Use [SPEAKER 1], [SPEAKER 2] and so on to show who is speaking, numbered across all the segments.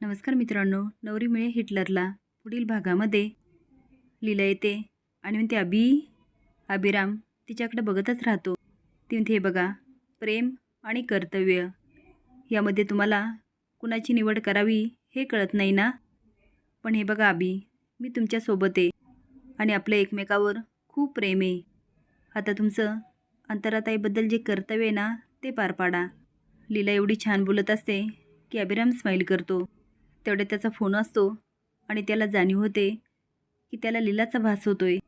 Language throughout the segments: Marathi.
[SPEAKER 1] नमस्कार मित्रांनो नवरी मिळे हिटलरला पुढील भागामध्ये लीला येते आणि म्हणते अबी अभिराम तिच्याकडे बघतच राहतो. ती म्हणते हे बघा प्रेम आणि कर्तव्य यामध्ये तुम्हाला कुणाची निवड करावी हे कळत नाही ना? पण हे बघा अबी मी तुमच्यासोबत आहे आणि आपलं एकमेकावर खूप प्रेम आहे. आता तुमचं अंतराताईबद्दल जे कर्तव्य आहे ना ते पार पाडा. लीला एवढी छान बोलत असते की अभिराम स्माईल करतो. तेवढे त्याचा फोन असतो आणि त्याला जाणीव होते की त्याला लीलाचा भास होतोय.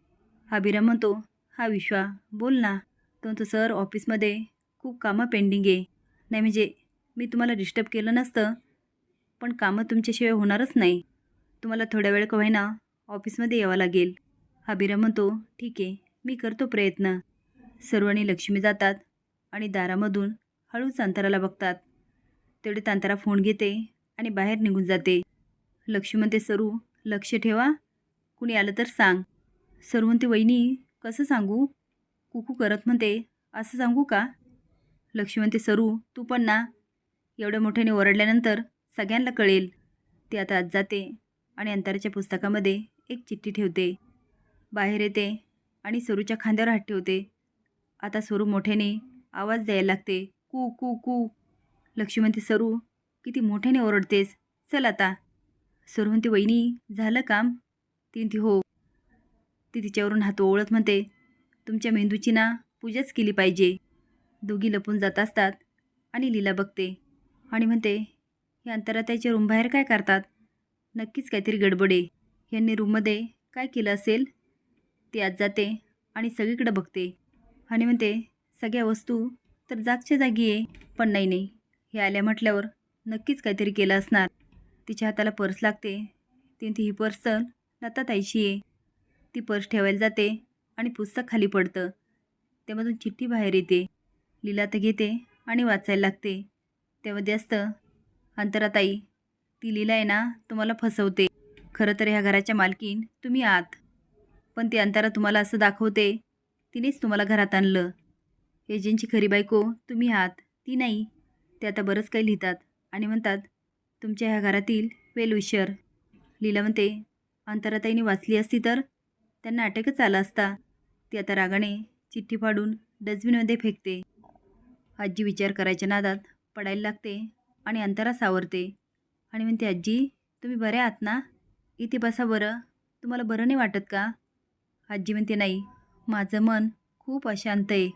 [SPEAKER 1] अभिराम म्हणतो हा विश्वा बोल ना. तो म्हणतो सर ऑफिसमध्ये खूप कामं पेंडिंग आहे. नाही म्हणजे मी तुम्हाला डिस्टर्ब केलं नसतं पण कामं तुमच्याशिवाय होणारच नाही. तुम्हाला थोड्या वेळ का होईना ऑफिसमध्ये यावं लागेल. अभिराम म्हणतो ठीक आहे मी करतो प्रयत्न. सर्व आणि लक्ष्मी जातात आणि दारामधून हळूच अंतराला बघतात. तेवढे तांतारा फोन घेते आणि बाहेर निघून जाते. लक्ष्मी म्हणते सरू लक्ष ठेवा. कुणी आलं तर सांग. सरू म्हणते वहिनी कसं सांगू? कुकू करत म्हणते असं सांगू का? लक्ष्मी म्हणते सरू तू पण ना. एवढ्या मोठ्याने ओरडल्यानंतर सगळ्यांना कळेल. ती आता आज जाते आणि अंतराच्या पुस्तकामध्ये एक चिठ्ठी ठेवते. बाहेर येते आणि सरूच्या खांद्यावर हात ठेवते. आता सरू मोठ्याने आवाज द्यायला लागते कू कू कू. लक्ष्मी म्हणते सरू किती मोठ्याने ओरडतेस? चल आता. सुरवंती वहिनी झालं काम? ती हो. ती तिच्यावरून हात ओळत म्हणते तुमच्या मेंदूची ना पूजाच केली पाहिजे. दोघी लपून जात असतात आणि लीला बघते. आणि म्हणते हे अंतराताईच्या रूमबाहेर काय करतात? नक्कीच काहीतरी गडबडे यांनी रूममध्ये काय केलं असेल? ती आज जाते आणि सगळीकडे बघते. आणि म्हणते सगळ्या वस्तू तर जागच्या जागी आहे पण नाही नाही. हे आल्या म्हटल्यावर नक्कीच काहीतरी केलं असणार. तिच्या हाताला पर्स लागते. ती ही पर्स तर लताताईची आहे ती पर्स ठेवायला जाते आणि पुस्तक खाली पडतं. त्यामधून चिठ्ठी बाहेर येते. लिला तर घेते आणि वाचायला लागते. त्यामध्ये असतं अंतराताई ती लिला आहे ना तुम्हाला फसवते. खरं तर ह्या घराच्या मालकीन तुम्ही आहात. पण ती अंतरा तुम्हाला असं दाखवते तिनेच तुम्हाला घरात आणलं. एजंटची खरी बायको तुम्ही आहात ती नाही. ते आता बरंच काही लिहितात. आणि म्हणतात तुमच्या ह्या घरातील वेलविशर. लीला म्हणते अंतराताईने वाचली असती तर? त्यांना अटकच आला असता. ती आता रागाने चिठ्ठी फाडून डस्टबिनमध्ये फेकते. आजी विचार करायच्या नादात पडायला लागते आणि अंतरा सावरते. आणि म्हणते आजी तुम्ही बरे आहात ना? इथे बसा बरं. तुम्हाला बरं नाही वाटत का? आजी म्हणते नाही. माझं मन खूप अशांत आहे.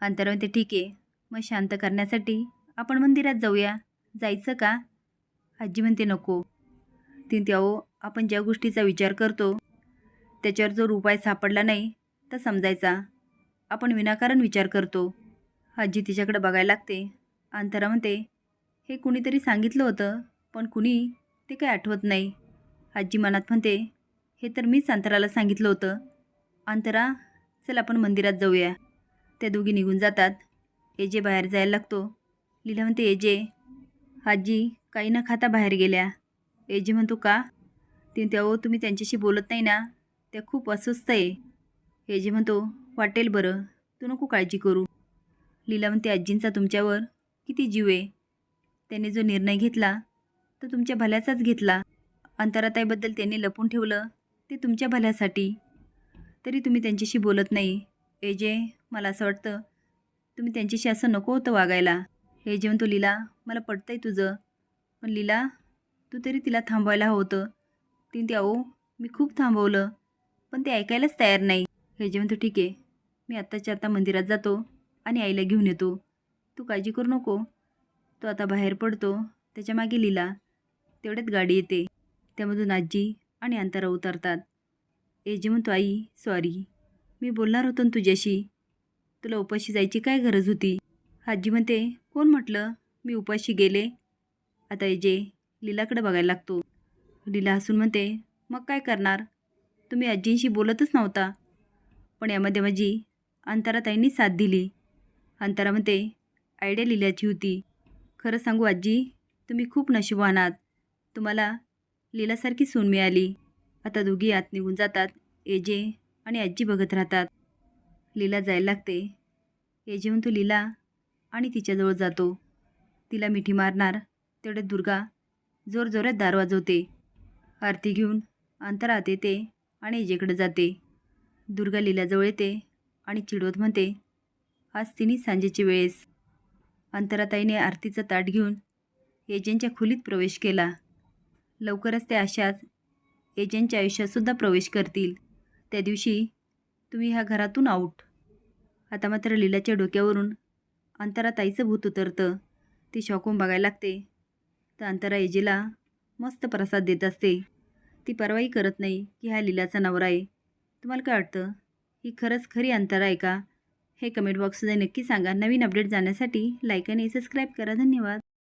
[SPEAKER 1] अंतरा म्हणते ठीक आहे. मग शांत करण्यासाठी आपण मंदिरात जाऊया. जायचं का? आजी म्हणते नको. तिथे अहो आपण ज्या गोष्टीचा विचार करतो त्याच्यावर जर उपाय सापडला नाही तर समजायचा. आपण विनाकारण विचार करतो. आजी तिच्याकडे बघायला लागते. अंतरा म्हणते हे कुणीतरी सांगितलं होतं पण कुणी ते काही आठवत नाही. आजी मनात म्हणते हे तर मीच अंतराला सांगितलं होतं. अंतरा चल आपण मंदिरात जाऊया. त्या दोघी निघून जातात. एजे बाहेर जायला लागतो. लीला म्हणते एजे आजी काही न खाता बाहेर गेल्या. एजे म्हणतो का? ते म्हणते तुम्ही त्यांच्याशी बोलत नाही ना? त्या खूप अस्वस्थ आहे. एजी म्हणतो वाटेल बरं तू नको काळजी करू. लीला म्हणते आजींचा तुमच्यावर किती जीव आहे? त्यांनी जो निर्णय घेतला तो तुमच्या भल्याचाच घेतला. अंतराताईबद्दल त्यांनी लपून ठेवलं ते तुमच्या भल्यासाठी. तरी तुम्ही त्यांच्याशी बोलत नाही. एजे मला असं वाटतं तुम्ही त्यांच्याशी असं नको होतं वागायला. हे जेवण तो लीला मला पटतंय तुझं. पण लीला तू तरी तिला थांबवायला हवं होतं. तीन ते अहो मी खूप थांबवलं पण ते ऐकायलाच तयार नाही. हे जेवण तो ठीक आहे. मी आत्ताच्या आता मंदिरात जातो आणि आईला घेऊन येतो. तू काळजी करू नको. तो आता बाहेर पडतो. त्याच्यामागे लिला लीला. तेवढ्यात गाडी येते. त्यामधून आजी आणि अंतरा उतरतात. एजे म्हणतो आई सॉरी मी बोलणार होतो ना तुझ्याशी. तुला उपाशी जायची काय गरज होती? आजी म्हणते कोण म्हटलं? मी उपाशी गेले. आता एजे लीलाकडे बघायला लागतो. लीला हसून म्हणते मग काय करणार? तुम्ही आजींशी बोलतच नव्हता. पण यामध्ये माझी अंतराताईंनी साथ दिली. अंतरा म्हणते आयडिया लिहिल्याची होती. खरं सांगू आजी तुम्ही खूप नशिबवान आहात. तुम्हाला लीलासारखी सून मिळाली. आता दोघी आत निघून जातात. एजे आणि आजी बघत राहतात. लीला जायला लागते. एजे म्हणतो लीला आणि तिच्याजवळ जातो. तिला मिठी मारणार तेवढ्यात दुर्गा जोरजोरात दार वाजवते. आरती घेऊन अंतरात येते आणि इजेकडे जाते. दुर्गा लीलाजवळ येते आणि चिडवत म्हणते आज तिने सांजेची वेळेस. अंतराताईने आरतीचं ताट घेऊन एजंटच्या खोलीत प्रवेश केला. लवकरच ते अशाच एजंटच्या आयुष्यातसुद्धा प्रवेश करतील. त्या दिवशी तुम्ही ह्या घरातून आऊट. आता मात्र लीलाच्या डोक्यावरून अंतराताईचं भूत उतरतं. ती शॉकून बघायला लागते. तर अंतरा एजेला मस्त प्रसाद देत असते. ती परवाही करत नाही की हा लीलाचा नवरा आहे. तुम्हाला काय वाटतं? ही खरंच खरी अंतरा आहे का? हे कमेंट बॉक्समध्ये नक्की सांगा. नवीन अपडेट जाण्यासाठी लाईक आणि सबस्क्राईब करा. धन्यवाद.